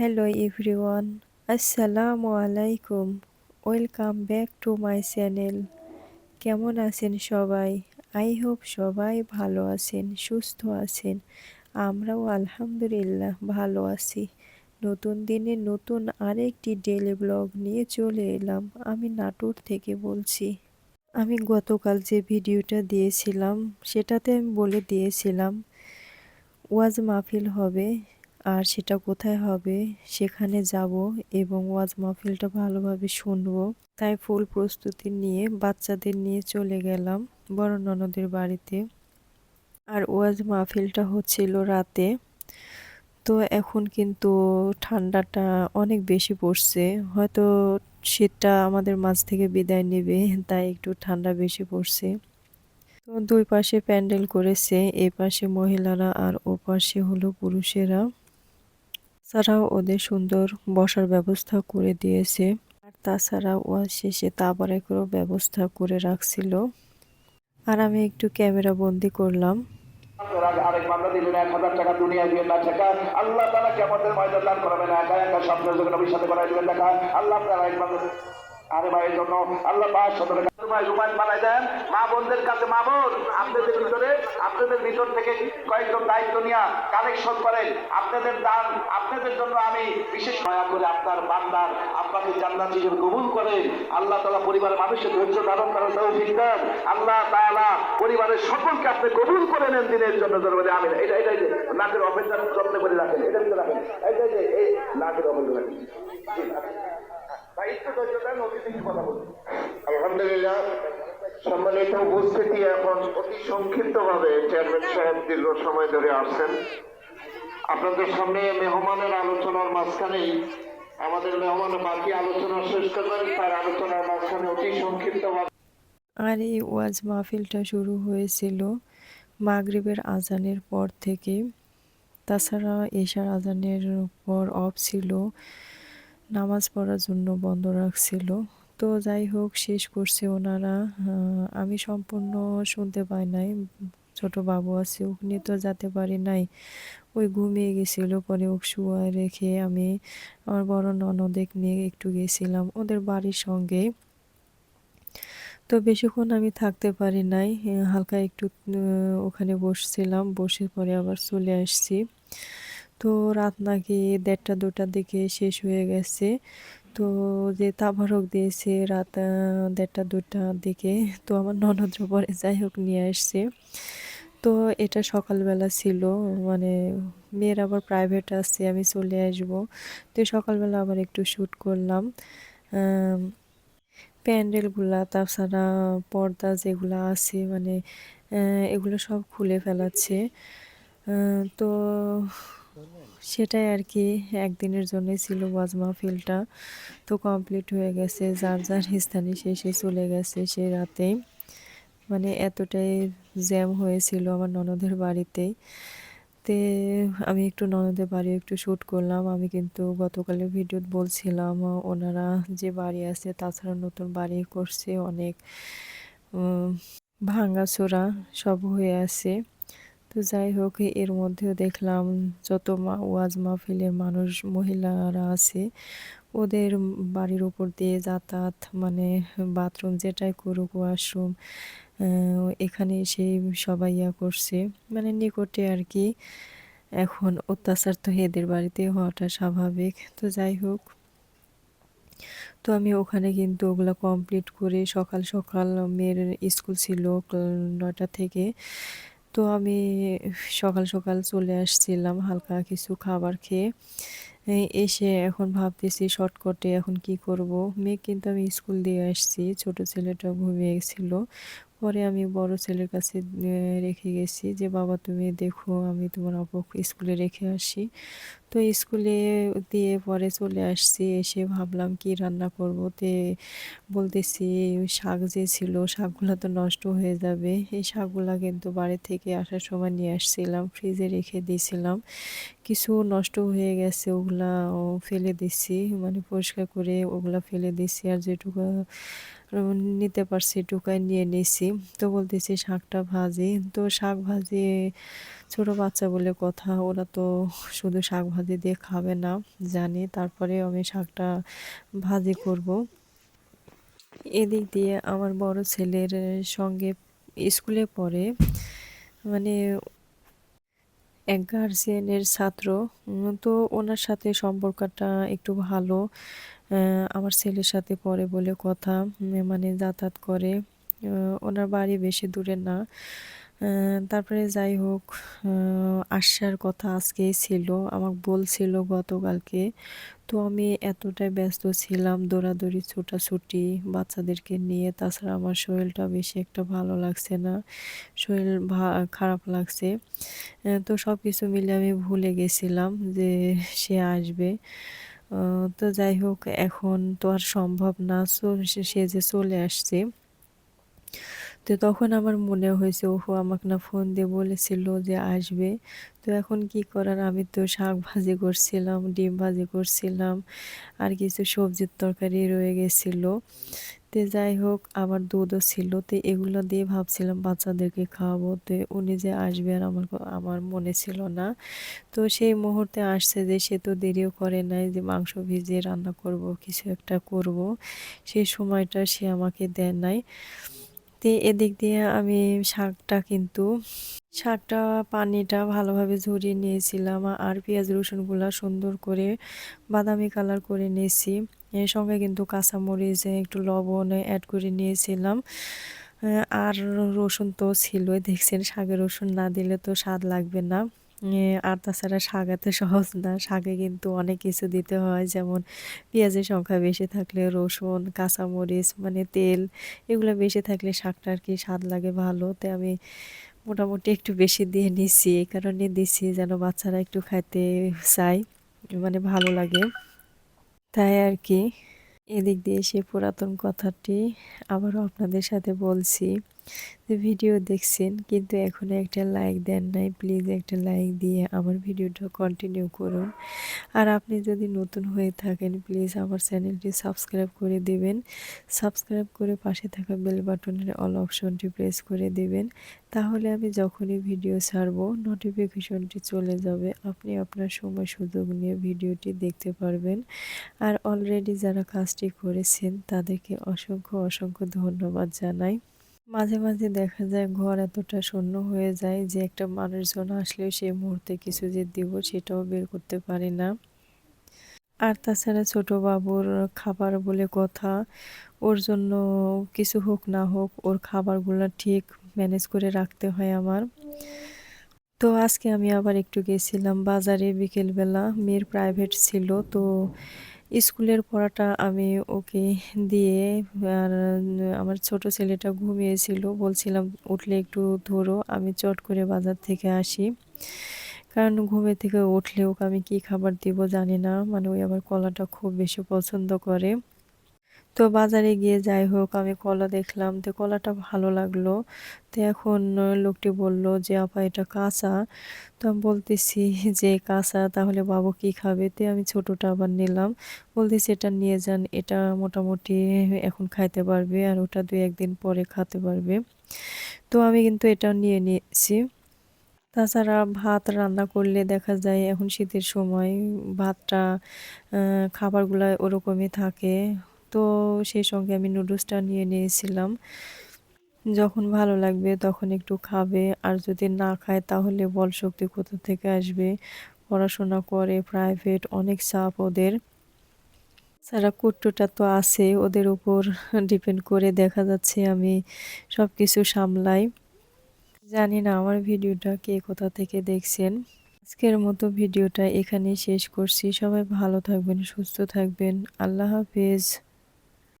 Hello everyone আসসালামু আলাইকুম welcome back to my channel কেমন আছেন সবাই? আই হোপ সবাই ভালো আছেন, সুস্থ আছেন। আমরাও আলহামদুলিল্লাহ ভালো আছি। নতুন দিনে নতুন আরেকটি ডেলি ব্লগ নিয়ে চলে এলাম। আমি নাটোর থেকে বলছি। আমি গতকাল যে ভিডিওটা দিয়েছিলাম, সেটাতে আমি বলে দিয়েছিলাম, ওয়াজ মাহফিল হবে। আর সেটা কোথায় হবে, সেখানে যাব এবং ওয়াজ মাহফিলটা ভালোভাবে শুনব। তাই ফুল প্রস্তুতি নিয়ে বাচ্চাদের নিয়ে চলে গেলাম বড় ননদের বাড়িতে। আর ওয়াজ মাহফিলটা হচ্ছিল রাতে। তো এখন কিন্তু ঠান্ডাটা অনেক বেশি পড়ছে। হয়তো শীতটা আমাদের মাঝ থেকে বিদায় নেবে, তাই একটু ঠান্ডা বেশি পড়ছে। তো দুই পাশে প্যান্ডেল করেছে, এ পাশে মহিলারা আর ও পাশে হলো পুরুষেরা। তাছাড়াও ওদের সুন্দর বসার ব্যবস্থা করে দিয়েছে। আর তাছাড়া ওয়াজ শেষে তাবারেকেরও ব্যবস্থা করে রাখছিল। আর আমি একটু ক্যামেরা বন্দি করলাম। আরে ভাই জন্য আল্লাহ পাঁচ শত টাকা রুমাইল বানাই দেন। মা বোনদের কাছে, মা বোন, আপনাদের ভিতরে, আপনাদের ভিতর থেকে কয়েকজন দায়িত্ব নিয়ে কালেকশন করেন। আপনাদের দান, আপনাদের জন্য আমি বিশেষ দয়া করে আপনার বান্দার, আপনাকে জান্নাত হিসেবে কবুল করেন। আল্লাহ তালা পরিবারের মানুষের ধৈর্য ধারণ করার তৌফিক দেন। আল্লাহ তাআলা পরিবারের সকলকে আপনি কবুল করে নেন দিনের জন্য ধরবে আমি এটা এটা নাকের অপেক্ষা যত্ন করে রাখেন এটা রাখেন। এই নাকের অপেক্ষা আলহামদুলিল্লাহ সম্মানিত উপস্থিতি এখন অতি সংক্ষিপ্ত ভাবে চেয়ারম্যান সাহেব দীর্ঘ সময় ধরে আসছেন। আপনাদের সামনে মেহমানের আলোচনার মাঝখানেই আমাদের মেহমান বাকি আলোচনা শেষ করবেন তার আলোচনার মাঝখানে অতি সংক্ষিপ্ত আর এই ওয়াজ মাহফিলটা শুরু হয়েছিল মাগরিবের আজানের পর থেকে। তাছাড়া এশার আজানের পর অফ ছিল। নামাজ পড়ার জন্য বন্ধ রাখছিল। তো যাই হোক, শেষ করছে ওনারা। আমি সম্পূর্ণ শুনতে পাই নাই। ছোট বাবু আছে ওকে নিয়ে তো যেতে পারি নাই। ওই ঘুমিয়ে গেছিল, পরে ওকে শুয়ে রেখে আমি আমার বড় ননদেক নিয়ে একটু গেছিলাম, ওদের বাড়ির সঙ্গে। তো বেশিক্ষণ আমি থাকতে পারি নাই, হালকা একটু ওখানে বসছিলাম, বসে পরে আবার চলে আসছি। তো রাত নাকি দেড়টা দুটার দিকে শেষ হয়ে গেছে। তো যে তাবারক দিয়েছে রাত দেড়টা দুটার দিকে, তো আমার ননদরা পরে যাই হোক নিয়ে আসছে। তো এটা সকালবেলা ছিল মানে মেয়ের আবার প্রাইভেট আছে, আমি চলে আসব। তো সকালবেলা আবার একটু শ্যুট করলাম। প্যান্ডেলগুলা, তাছাড়া পর্দা যেগুলো আছে মানে এগুলো সব খুলে ফেলাচ্ছে। তো সেটাই আর কি, একদিনের জন্যই ছিল ওয়াজ মাহফিলটা তো কমপ্লিট হয়ে গেছে, যার যার স্থানে শেষে চলে গেছে সে রাতে। মানে এতটাই জ্যাম হয়েছিল আমার ননদের বাড়িতেই তে আমি একটু ননদের বাড়ি একটু শ্যুট করলাম। আমি কিন্তু গতকালের ভিডিও বলছিলাম, ওনারা যে বাড়ি আছে, তাছাড়া নতুন বাড়ি করছে অনেক ভাঙাচোরা সব হয়ে আছে। তো যাই হোক, এর মধ্যেও দেখলাম যত মা, ওয়াজ মাহফিলের মানুষ, মহিলারা আছে। ওদের বাড়ির উপর দিয়ে যাতায়াত মানে বাথরুম যেটাই করুক, ওয়াশরুম এখানে এসে সবাই ইয়া করছে। মানে নিকটে আর কি। এখন অত্যাচার তো এদের বাড়িতে হওয়াটা স্বাভাবিক। তো যাই হোক, তো আমি ওখানে কিন্তু ওগুলো কমপ্লিট করে সকাল সকাল মেয়ের স্কুল ছিল নয়টা থেকে। তো আমি সকাল সকাল চলে আসছিলাম হালকা কিছু খাবার খেয়ে। এসে এখন ভাবতেছি শর্টকটে এখন কি করব। মেয়ে কিন্তু আমি স্কুল দিয়ে আসছি, ছোট ছেলেটা ঘুমিয়ে গেছিল। পরে আমি বড় ছেলের কাছে রেখে গেছি যে, বাবা, তুমি দেখো, আমি তোমার আপু স্কুলে রেখে আসি। তো স্কুলে দিয়ে পরে চলে আসছি, এসে ভাবলাম কি রান্না করব? তে বলতেছি, শাক যে ছিল, শাকগুলো তো নষ্ট হয়ে যাবে। এই শাকগুলো কিন্তু বাড়ি থেকে আসার সময় নিয়ে আসছিলাম, ফ্রিজে রেখে দিয়েছিলাম। কিছু নষ্ট হয়ে গেছে ওগুলা ফেলে দিছি মানে পরিষ্কার করে ওগুলা ফেলে দিছি। আর যেটুকু নিতে পারছি টুকায় নিয়ে নিছি। তো বলতেছি, শাকটা ভাজি। তো শাক ভাজি, ছোট বাচ্চা বলে কথা, ওরা তো শুধু শাক ভাজি দিয়ে খাবে না, জানি। তারপরে আমি শাকটা ভাজি করব। এদিক দিয়ে আমার বড় ছেলের সঙ্গে স্কুলে পড়ে। মানে এক গার্জিয়ানের ছাত্র। তো ওনার সাথে সম্পর্কটা একটু ভালো। আমার ছেলের সাথে পড়ে বলে কথা মানে যাতায়াত করে। ওনার বাড়ি বেশি দূরে না। তারপরে যাই হোক আসার কথা আজকেই ছিল, আমাকে বলছিল গতকালকে। তো আমি এতটাই ব্যস্ত ছিলাম, দৌড়াদৌড়ি, ছোটাছুটি বাচ্চাদেরকে নিয়ে। তাছাড়া আমার শরীরটা বেশি একটা ভালো লাগছে না, শরীর খারাপ লাগছে। তো সব কিছু মিলে আমি ভুলে গেছিলাম যে সে আসবে। তো যাই হোক এখন তো আর সম্ভব না। সো- যে চলে আসছে তো তখন আমার মনে হয়েছে, ওহো, আমাকে না ফোন দিয়ে বলেছিল যে আসবে। তো এখন কি করার? আমি তো শাক ভাজি করছিলাম, ডিম ভাজি করছিলাম, আর কিছু সবজির তরকারি রয়ে গেছিল। তো যাই হোক আবার দুধও ছিল, তো এগুলো দিয়ে ভাবছিলাম বাচ্চাদেরকে খাওয়াবো। তো উনি যে আসবে আর আমার আমার মনে ছিল না। তো সেই মুহূর্তে আসছে যে সে তো দেরিও করে নাই যে মাংস ভিজিয়ে রান্না করব, কিছু একটা করব। সেই সময়টা সে আমাকে দেয় নাই। তো এদিক দিয়ে আমি শাকটা কিন্তু, শাকটা পানিটা ভালোভাবে ঝরিয়ে নিয়েছিলাম আর পেঁয়াজ রসুনগুলো সুন্দর করে বাদামি কালার করে নিয়েছি। এর সঙ্গে কিন্তু কাঁচামরিচ, একটু লবণ অ্যাড করে নিয়েছিলাম। আর রসুন তো ছিলই, দেখছেন শাকের রসুন না দিলে তো স্বাদ লাগবে না। আর তাছাড়া শাক এত সহজ না। শাকে কিন্তু অনেক কিছু দিতে হয়, যেমন পেঁয়াজের সংখ্যা বেশি থাকলে রসুন, কাঁচামরিচ মানে তেল, এগুলো বেশি থাকলে শাকটা আর কি স্বাদ লাগে ভালো। তাই আমি মোটামুটি একটু বেশি দিয়ে নিছি এই কারণে দিছি যেন বাচ্চারা একটু খাইতে চায় মানে ভালো লাগে। তাই আর কি এদিক দিয়ে সে পুরাতন কথাটি আবারও আপনাদের সাথে বলছি। ভিডিও দেখছেন, কিন্তু এখনও একটা লাইক দেন নাই প্লিজ একটা লাইক দিয়ে আমার ভিডিওটা কন্টিনিউ করুন। আর আপনি যদি নতুন হয়ে থাকেন প্লিজ আমার চ্যানেলটি সাবস্ক্রাইব করে দেবেন। সাবস্ক্রাইব করে পাশে থাকা বেল বাটনের অল অপশনটি প্রেস করে দেবেন। তাহলে আমি যখনই ভিডিও ছাড়বো নোটিফিকেশনটি চলে যাবে। আপনি আপনার সময় সুযোগ নিয়ে ভিডিওটি দেখতে পারবেন। আর অলরেডি যারা কাজটি করেছেন, তাদেরকে অসংখ্য অসংখ্য ধন্যবাদ জানাই। মাঝে মাঝে দেখা যায় ঘর এতটা শূন্য হয়ে যায় যে একটা মানুষজন আসলেও সেই মুহূর্তে কিছু যে দিব সেটাও বের করতে পারি না। আর তাছাড়া ছোট বাবুর খাবার বলে কথা, ওর জন্য কিছু হোক না হোক ওর খাবারগুলো ঠিক ম্যানেজ করে রাখতে হয় আমার। তো আজকে আমি আবার একটু গেছিলাম বাজারে বিকেলবেলা, মেয়ের প্রাইভেট ছিল তো স্কুলের পড়াটা আমি ওকে দিয়ে, আর, আমার ছোট ছেলেটা ঘুমিয়েছিল। বলছিলাম, উঠলে একটু ধরো, আমি চট করে বাজার থেকে আসি। কারণ ঘুমে থেকে উঠলে ওকে আমি কি খাবার দিব জানি না। মানে ওই আবার কলাটা খুব বেশি পছন্দ করে। তো বাজারে গিয়ে যাই হোক, আমি কলা দেখলাম, তো কলাটা ভালো লাগল। তো এখন লোকটি বলল যে, আপা, এটা কাঁচা। তো আমি বলতেছি, যে কাঁচা, তাহলে বাবু কি খাবে? তো আমি ছোটটা আবার নিলাম। বলতেছি, এটা নিয়ে যান, এটা মোটামুটি এখন খাইতে পারবে আর ওটা দুই একদিন পরে খাতে পারবে। তো আমি কিন্তু এটা নিয়ে নিয়েছি। তাছাড়া ভাত রান্না করলে দেখা যায়, এখন শীতের সময় ভাতটা খাবারগুলো ওরকমই থাকে। তো সেই সঙ্গে আমি নুডলসটা নিয়ে নিয়েছিলাম। যখন ভালো লাগবে তখন একটু খাবে, আর যদি না খায় তাহলে বল শক্তি কোথা থেকে আসবে? পড়াশোনা করে প্রাইভেট অনেক চাপ ওদের। সারা কুট্টুটা তো আছে, ওদের উপর ডিপেন্ড করে দেখা যাচ্ছে আমি সব কিছু সামলাই। জানি না আমার ভিডিওটা কে কোথা থেকে দেখছেন। আজকের মতো ভিডিওটা এখানেই শেষ করছি। সবাই ভালো থাকবেন, সুস্থ থাকবেন। আল্লাহ হাফেজ।